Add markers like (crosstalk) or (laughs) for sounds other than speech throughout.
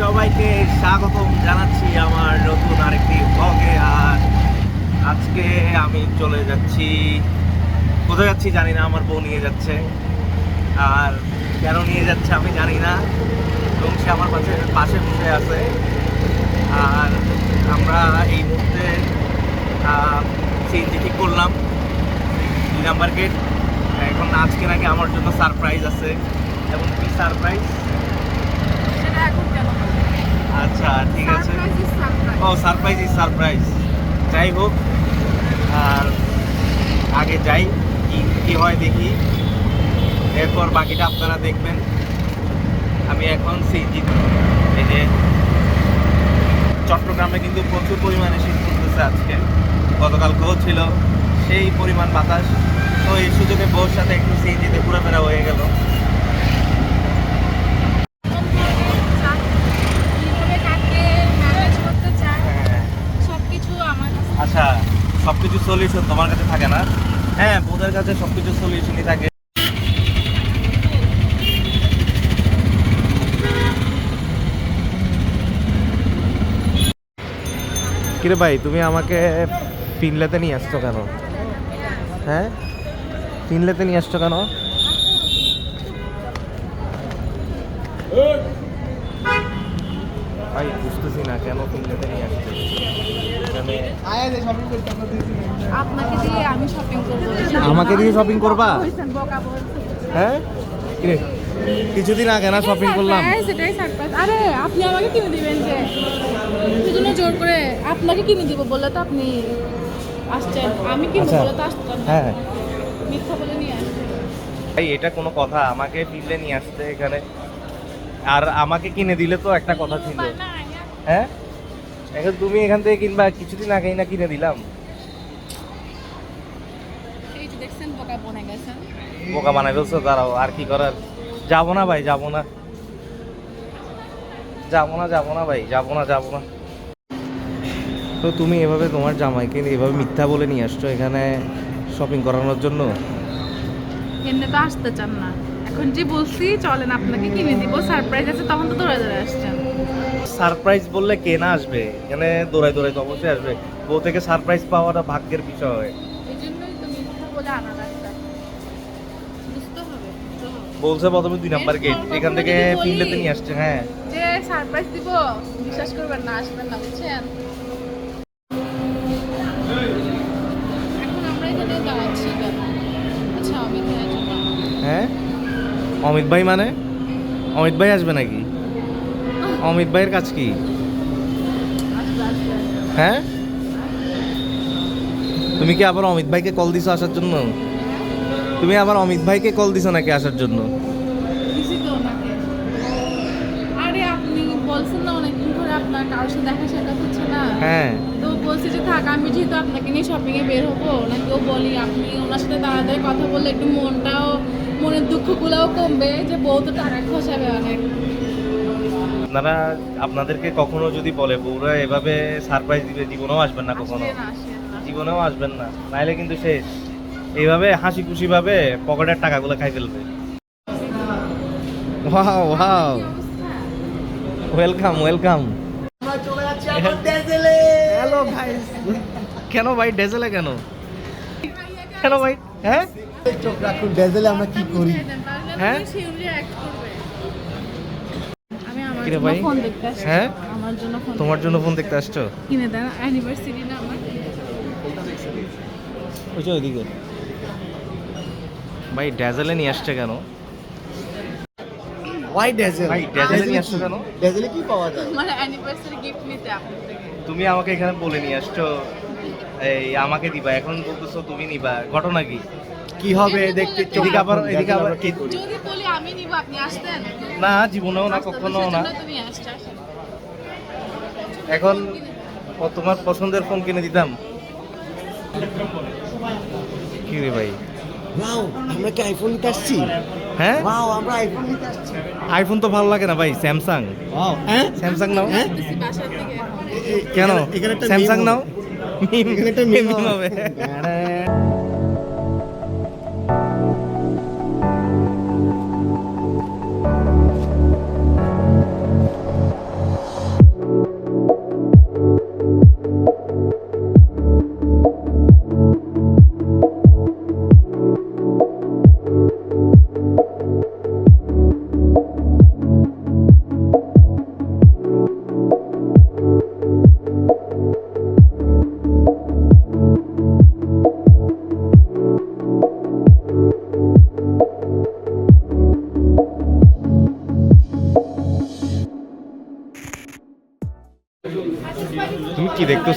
সবাইকে স্বাগতম জানাচ্ছি আমার নতুন আরেকটি ব্লগে আর আজকে আমি চলে যাচ্ছি, কোথায় যাচ্ছি জানি না, আমার বউ নিয়ে যাচ্ছে। আর কেন নিয়ে যাচ্ছে আমি জানি না। এবং সে আমার পাশে পাশে বসে আছে। আর আমরা এই মুহূর্তে সিএনজি ঠিক করলাম। দুই নাম্বার গেট এখন আজকে নাকি আমার জন্য সারপ্রাইজ আছে। এবং কি সারপ্রাইজ সেটা এখন কেন বলব? আচ্ছা ঠিক আছে. ও সারপ্রাইজ ইজ সারপ্রাইজ যাই হোক আর আগে যাই কি কি হয় দেখি। এরপর বাকিটা আপনারা দেখবেন। আমি এখন সিজি এই যে চট্টগ্রামে কিন্তু প্রচুর পরিমাণে শীত পড়তেছে আজকে। গতকালকেও ছিল সেই পরিমাণ বাতাস। তো এই সুযোগে বউর সাথে একটু সিজিতে ঘোরাফেরা হয়ে গেল কীভাবে কাকে manage করতে চায়, হ্যাঁ সবকিছু আমার কাছে আচ্ছা সব কিছু সলিউশন তোমার কাছে থাকে না। হ্যাঁ বোধের কাছে সব কিছু সলিউশনই থাকে। কিরে ভাই তুমি আমাকে ফিনলেতে নিয়ে আসছো কেন? হ্যাঁ? ফিনলেতে নিয়ে আসছো কেন? ভাই বুঝতেছি না কেন ফিনলেতে নিয়ে আসছো। আপনাকে দিয়ে আমি শপিং করব। আমাকে দিয়ে shopping করবা? হ্যাঁ? কিরে কিছুদিন আগে না শপিং করলাম। এটাই আরে আপনি আমাকে কিনে দিবেন যে। সেজন্য জোর করে আপনাকে কিনে দিব বলে তো আপনি আসছেন। আমি কিনবো আচ্ছা। বলে তো আসছেন হ্যাঁ মিথ্যা বলে নিয়ে আসছেন ভাই এটা কোনো কথা। আমাকে নিয়ে আসতে এখানে। আর আমাকে কিনে দিলে তো একটা কথা ছিল। হ্যাঁ? এখন তুমি এখান থেকে কিনবা কিছুদিন আগেই না কিনে দিলাম। বোকা বানাই ফেলছো দাঁড়াও আর কি করার? যাব না ভাই যাব না। যাব না যাব না ভাই যাব না যাব না। তো তুমি এভাবে তোমার জামাইকে এভাবে মিথ্যা বলে নিয়ে আসছো এখানে শপিং করানোর জন্য? এমনি তো আসতে চান না। এখন যে বলছি চলেন আপনাকে কিনে দিব সারপ্রাইজ আছে তখন তো দৌড়ে দৌড়ে আসছেন। সারপ্রাইজ বললে কে না আসবে? এখানে দৌড়াই দৌড়াই তো অবশ্যই আসবে। বউ থেকে সারপ্রাইজ পাওয়াটা ভাগ্যের বিষয়। বলছে প্রথমে দুই নাম্বার গেট এখান থেকে ফিনলেতে নিয়ে আসছে হ্যাঁ। যে সারপ্রাইজ দিব বিশ্বাস করবেন না আসবেন না বুঝছেন? আচ্ছা হ্যাঁ? অমিত ভাই মানে? অমিত ভাই আসবে নাকি? অমিত ভাইয়ের কাজ কি? হ্যাঁ? তুমি কি আবার অমিত ভাইকে কল দিছো আসার জন্য? তুমি আবার অমিত ভাইকে কল দিছো নাকি আসার জন্য? হ্যাঁ। তো বলছি যে থাক আমি যেহেতু আপনাকে নিয়ে শপিং এ বের হব বলি আপনি ওনার সাথে দাঁড়াতে কথা বললে একটু মনটাও মনের দুঃখগুলোও কমবে যে বউ তো টাকা খসাবে অনেক। আপনারা আপনাদেরকে কখনো যদি বলে বউরা এভাবে সারপ্রাইজ দিবে জীবনেও আসবেন না কখনো। জীবনেও আসবেন না। নাইলে কিন্তু শেষ। এইভাবে হাসি খুশি ভাবে পকেটের টাকাগুলো খাই ফেলবে। Wow wow. Welcome welcome. Hello ভাই। কেন ভাই ডেজেলে কেন? কেন ভাই? হ্যাঁ? চোখ রাখুন ডেজেলে আমরা কি করি? হ্যাঁ? আপনি সেই অনুযায়ী act করবেন। আমি আমার কিরে ভাই? হ্যাঁ? আমার জন্য ফোন তোমার জন্য ফোন দেখতে আসছো? কিনে দেন অ্যানিভার্সারি না আমার। ওই যে ওইদিকে। ভাই ডেজেলে নিয়ে আসছে কেন? ওয়াই ডেজেল ভাই, ডেজেলে নিয়ে আসছো কেন? ডেজেলে কি পাওয়া যায়? আমার অ্যানিভার্সারি গিফট নিতে আপনার থেকে তুমি আমাকে এখানে বলে নিয়ে আসছো। এই আমাকে দিবা। এখন বলতেছো তুমি নিবা। ঘটনা কি? কি হবে দেখতে এদিকে আবার এদিকে আবার কি যদি বলি আমি নিব আপনি আসতেন? না জীবনেও না কখনো না। এখন ও তোমার পছন্দের ফোন কিনে দিতাম। কি রে ভাই? ওয়াও আমরা কি আইফোন নিতে আসছি? হ্যাঁ? ওয়াও আমরা আইফোন নিতে আসছি। আইফোন তো ভালো লাগে না ভাই স্যামসাং ওয়াও হ্যাঁ? Samsung now. হ্যাঁ? কেন? এখানে- এখানে একটা স্যামসাং নাও? মিম এখানে একটা মিম হবে।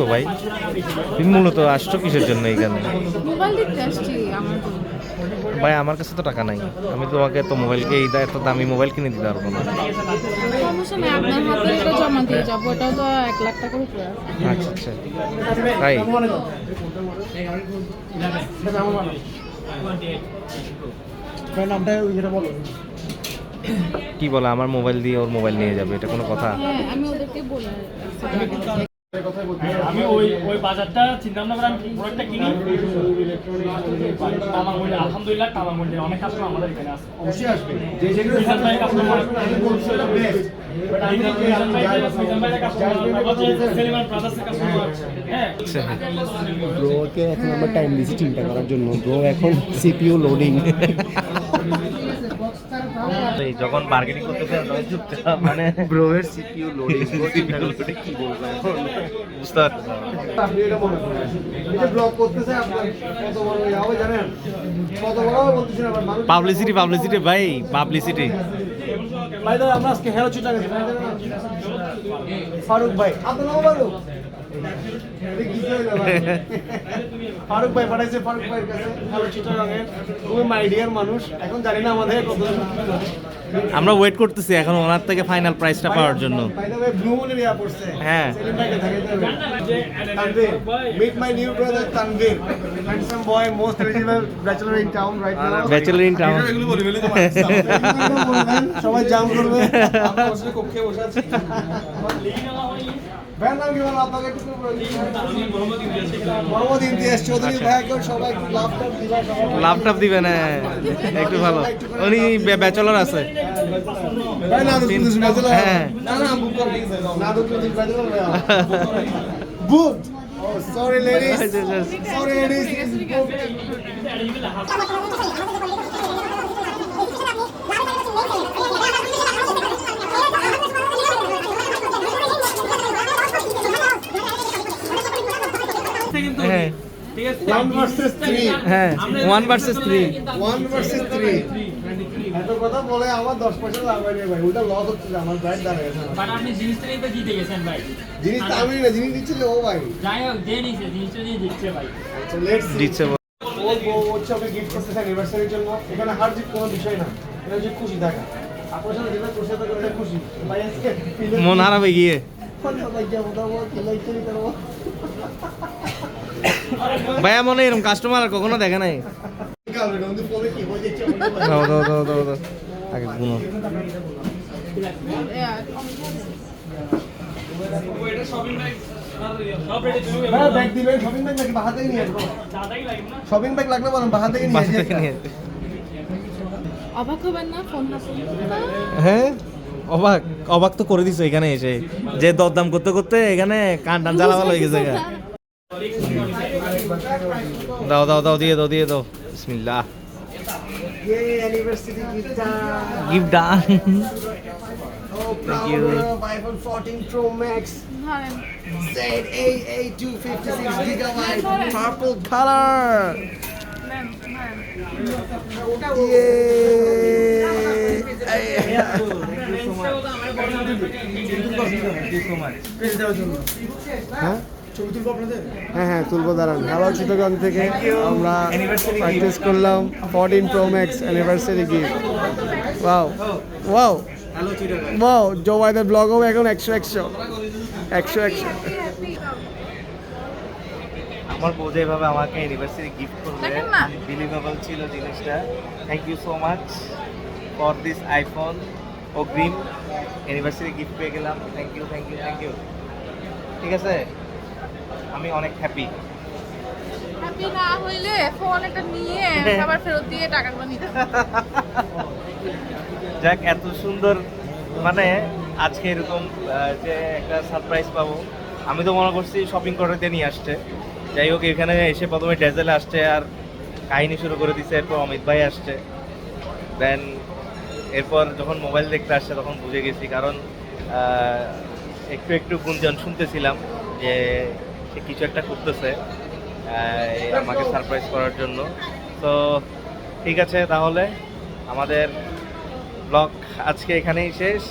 দেখতেছো ভাই তুমি মূলত আসছো কিসের জন্য এখানে আসছি। ভাই আমার কাছে তো টাকা নাই আমি তোমাকে তো মোবাইলকে এই এত দামি মোবাইল কিনে দিতে পারব না। আচ্ছা আচ্ছা তাই কি বলে আমার মোবাইল দিয়ে ওর মোবাইল নিয়ে যাবে এটা কোনো কথা হ্যাঁ আমি ওদেরকে। আমি ওই ওই বাজারটা চিন্তা ভাবনা করে আমি প্রোডাক্টটা কিনি মন্ডি আলহামদুলিল্লাহ মন্ডি অনেক কাস্টমার আমাদের এখানে আছে। অবশ্যই আসবে। যে যেগুলো ভাই কাস্টমার আমি বলছি এটা বেস্ট সেলিমান ব্রাদার্সের কাস্টমার হ্যাঁ। আচ্ছা ব্রোকে এখন আমরা টাইম দিয়েছি চিন্তা করার জন্য? ব্রো এখন সিপিইউ লোডিং যখন বার্গেনিং করতে চান মানে ব্রো এর সিপিইউ লোডিং কি বলব বুঝতে পারছি। আপনি এটা মনে করেন। এই যে করতেছে আপনার কত বড় হবে জানেন? কত বড় বলতেছেন আবার মানুষ? পাবলিসিটি পাবলিসিটি ভাই পাবলিসিটি ভাই দাদা আমরা আজকে হেরো চিটা গেছি ফারুক ভাই। আপনার নাম ফারুক? ফারুক ভাই পাঠাইছে ফারুক ভাইয়ের কাছে। রঙের খুবই মাইডিয়ার মানুষ। এখন জানি না আমাদের কত আমরা ওয়েট করতেছি এখন ওনার থেকে ফাইনাল প্রাইসটা পাওয়ার জন্য। ব্লু ইয়া পড়ছে। হ্যাঁ। Meet my new brother Tanvir handsome boy most eligible bachelor in town right now bachelor in town সবাই জাম করবে। আপনাকে (laughs) একটু দিবেন হ্যাঁ ভালো। উনি ব্যাচেলর আছে। হ্যাঁ। Sorry ladies sorry ladies 1 versus 3 হ্যাঁ ভার্সেস 3 জন্য। এখানে হার জিত বিষয় না। এটা খুশি থাকা আপনার সাথে মন হারাবে গিয়ে। (laughs) ভাইয়া মনে এরকম কাস্টমার আর কখনো দেখে নাই। দাও দাও দাও দাও দাও। আগে গুনো। শপিং ব্যাগ লাগলে বলেন নিয়ে অবাক হবেন না ফোন হ্যাঁ অবাক অবাক তো করে দিছো এখানে এসে। যে দরদাম করতে করতে এখানে কান টান জ্বালা ভালো হয়ে গেছে গা। দাও দাও দাও দিয়ে দাও দিয়ে দাও বিসমিল্লাহ gift done Thank you. iPhone 14 Pro Max ZAA256 gigabyte purple color. হ্যাঁ হ্যাঁ হ্যাঁ তুলবো দাঁড়ান। হ্যালো চিত্তগঞ্জ থেকে আমরা প্র্যাকটিস করলাম fourteen pro max anniversary gift wow wow wow জো বাইদের ব্লগও এখন একশো একশো একশো একশো। আমার বউ যেভাবে আমাকে অ্যানিভার্সারি গিফট করবে। বিলিভেবল ছিল জিনিসটা। Thank you so much for this iPhone অগ্রিম অ্যানিভার্সারি গিফট পেয়ে গেলাম। Thank you thank you thank you ঠিক আছে? আমি অনেক হ্যাপি হ্যাপি না হইলে ফোন একটা নিয়ে (laughs) আবার ফেরত দিয়ে টাকাগুলো নিতে। যাক এত সুন্দর মানে আজকে এরকম যে একটা সারপ্রাইজ পাবো। আমি তো মনে করছি শপিং করতে নিয়ে আসছে। যাই হোক এখানে এসে প্রথমে ডেজেল আসছে আর কাহিনী শুরু করে দিছে এরপর অমিত ভাই আসছে। দেন এরপর যখন মোবাইল দেখতে আসছে তখন বুঝে গেছি কারণ একটু একটু গুঞ্জন শুনতেছিলাম যে সে কিছু একটা করতেছে আমাকে সারপ্রাইজ করার জন্য। তো ঠিক আছে তাহলে, আমাদের ব্লগ আজকে এখানেই শেষ।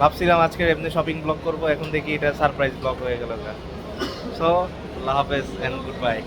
ভাবছিলাম আজকে এমনি শপিং ব্লগ করব, এখন দেখি এটা সারপ্রাইজ ব্লগ হয়ে গেল সো আল্লাহ হাফেজ এন্ড গুড বাই